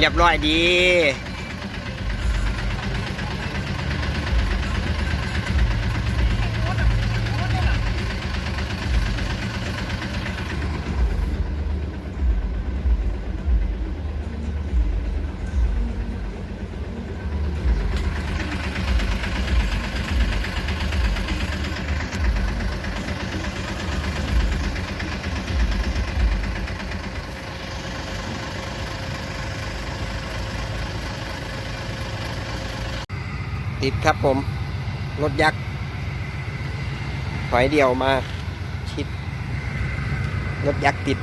เรียบร้อยดี ติดครับผม รถยักษ์ถอยเดียวมา ชิด รถยักษ์ติด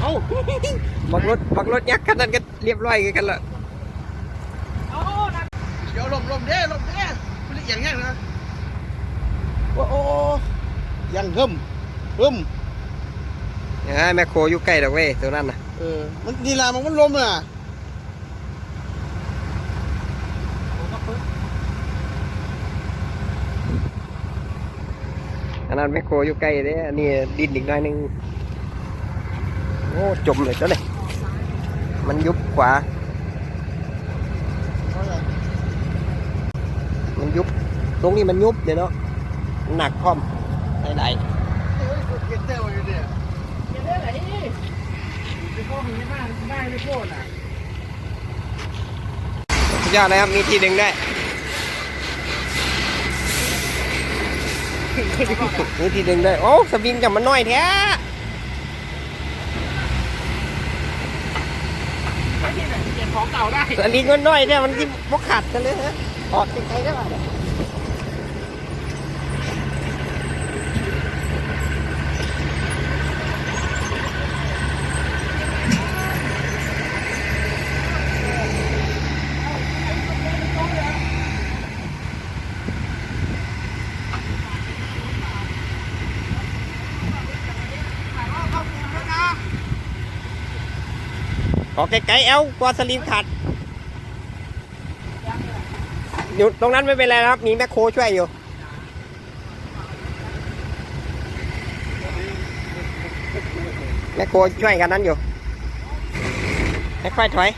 เอ้าบักรถบักรถยักษ์คันนั้นก็เรียบร้อยกันละเดี๋ยวลมลมเด้ลมเด้มันอย่างเงี้ยนะโอ้โอ้ยังหึมหึมอย่า งนั้นแมคโครอยู่ใกล้ดอกเว้ยตัวนั้นนะเออมันนี่ละมันมันลมอะอันนั้นแมคโครอยู่ใกล้เด้อันนี้ดินอีกหน่อยหนึงโอ้จมเลยเจ้าเลยมันยุบขวา มันยุบ ตรงนี้มันยุบเดี๋ยวเนาะ หนักพร้อมได้ได้ เฮ้ยเก็บเต้ไว้เนี่ยสุดยอดเลยครับมีที่ดึงได้มีที่ดึงได้โอ้สวิงกับมันน้อยแท้ของเก่าได้สลิงมันน้อยแท้มันที่บกขาดกันเลยฮะออกติดใครได้ป่ะ เนี่ยออกไกลๆเอวกว่าสลิงขาดอยู่ตรงนั้นไม่เป็นไรนะครับ มีแมคโครช่วยอยู่ แมคโครช่วยกันนั้นอยู่ค่อยๆถอย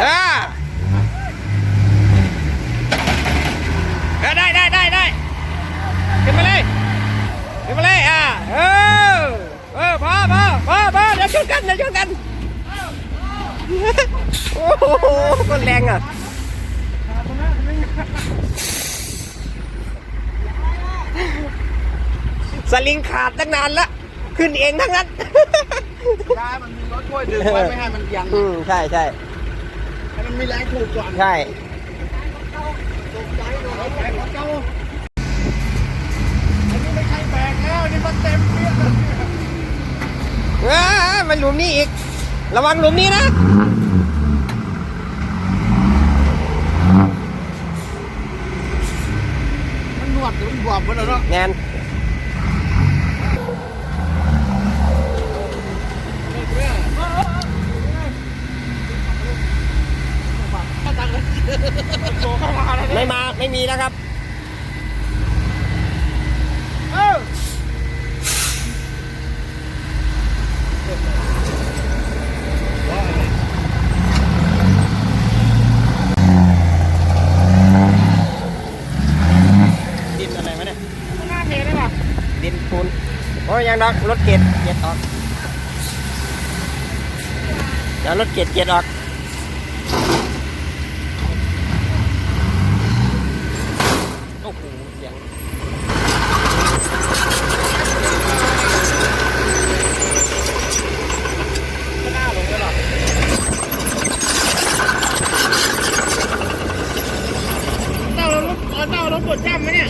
เออเออได้ได้ได้ได้ขึ้นมาเลยขึ้นมาเลยอ่าเออเออพอพอพอพอเดี๋ยว ชนกันเดี๋ยวชนกัน โอ้โหคนแรงอะสลิงขาดตั้งนานละ ขึ้นเองทั้งนั้นยามันมีรถช่วยดึงไว้ไม่ให้มันยังอืมใช่ใช่ให้มันมีแรงถูกก่อนใช่ตกใจโดนรถแบกของเก่าอันนี้ไม่ใช่แบกแล้วนี่มันเต็มเปี้ยเลย เอ้ย มันหลุมนี้อีก ระวังหลุมนี้นะ มันนวดหรือมันบวมหมดแล้วเนาะแนนโตเข้ามาแล้วไม่มา ไม่มีแล้วครับ โอ้ยยังดอกรถเกตเกตออกเดี๋ยวรถเกตเกตออกโอ้โหเสียงไม่น่าลงเลยหรอเต้าเราเต้าเราปวดจ้ำไหมเนี่ย